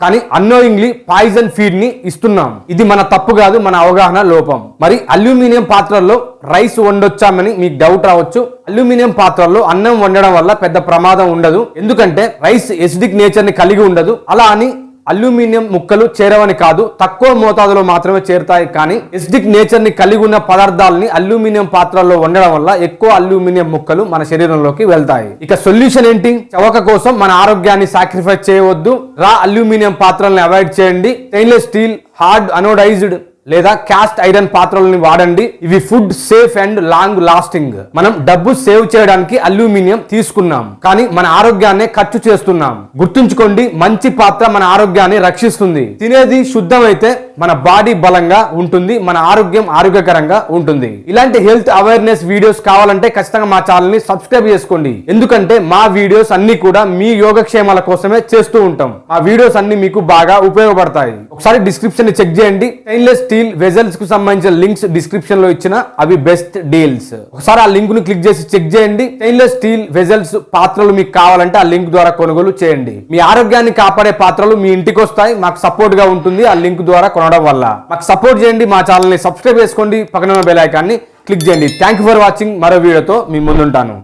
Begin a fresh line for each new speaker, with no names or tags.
కానీ annoyingly poison ఫీడ్ని ఇస్తున్నాం. ఇది మన తప్పు కాదు మన అవగాహన లోపం. మరి అల్యూమినియం పాత్రల్లో రైస్ వండొచ్చామని మీకు డౌట్ రావచ్చు. అల్యూమినియం పాత్రల్లో అన్నం వండడం వల్ల పెద్ద ప్రమాదం ఉండదు. ఎందుకంటే రైస్ ఎసిడిక్ నేచర్ని కలిగి ఉండదు. అలా అని అల్యూమినియం ముక్కలు చేరవని కాదు తక్కువ మోతాదులో మాత్రమే చేరుతాయి కానీ ఎసిడిక్ నేచర్ని కలిగి ఉన్న పదార్థాలని అల్యూమినియం పాత్రల్లో ఉండడం వల్ల ఎక్కువ అల్యూమినియం ముక్కలు మన శరీరంలోకి వెళ్తాయి. ఇక సొల్యూషన్ ఏంటి? చవక కోసం మన ఆరోగ్యాన్ని సాక్రిఫైస్ చేయవద్దు. రా అల్యూమినియం పాత్రల్ని అవాయిడ్ చేయండి. స్టెయిన్లెస్ స్టీల్ హార్డ్ అనోడైజ్డ్ లేదా క్యాస్ట్ ఐరన్ పాత్రలని వాడండి. ఇవి food safe and long lasting మనం డబ్బు సేవ్ చేయడానికి అల్యూమినియం తీసుకున్నాం. కానీ మన ఆరోగ్యాన్ని ఖర్చు చేస్తున్నాం. గుర్తుంచుకోండి మంచి పాత్ర మన ఆరోగ్యాన్ని రక్షిస్తుంది. తినేది శుద్ధమైతే మన బాడీ బలంగా ఉంటుంది మన ఆరోగ్యం ఆరోగ్యకరంగా ఉంటుంది. ఇలాంటి హెల్త్ అవేర్నెస్ వీడియోస్ కావాలంటే ఖచ్చితంగా మా ఛానల్ని సబ్స్క్రైబ్ చేసుకోండి. ఎందుకంటే మా వీడియోస్ అన్ని కూడా మీ యోగక్షేమాల కోసమే చేస్తూ ఉంటాం. ఆ వీడియోస్ అన్ని మీకు బాగా ఉపయోగపడతాయి. ఒకసారి డిస్క్రిప్షన్ని చెక్ చేయండి. స్టెయిన్లెస్ స్టీల్ వెజల్స్కు సంబంధించిన లింక్స్ డిస్క్రిప్షన్లో ఇచ్చిన అవి బెస్ట్ డీల్స్ ఒకసారి ఆ లింక్ను క్లిక్ చేసి చెక్ చేయండి. స్టెయిన్లెస్ స్టీల్ వెజల్స్ పాత్రలు మీకు కావాలంటే ఆ లింక్ ద్వారా కొనుగోలు చేయండి. మీ ఆరోగ్యాన్ని కాపాడే పాత్రలు మీ ఇంటికి వస్తాయి. మాకు సపోర్ట్గా ఉంటుంది ఆ లింక్ ద్వారా కొనడం వల్ల. మాకు సపోర్ట్ చేయండి. మా ఛానల్ని సబ్స్క్రైబ్ చేసుకోండి. పక్కన బెల్ ఐకాన్ని క్లిక్ చేయండి. థ్యాంక్ యూ ఫర్ వాచింగ్ మరో వీడియోతో మీ ముందుంటాను.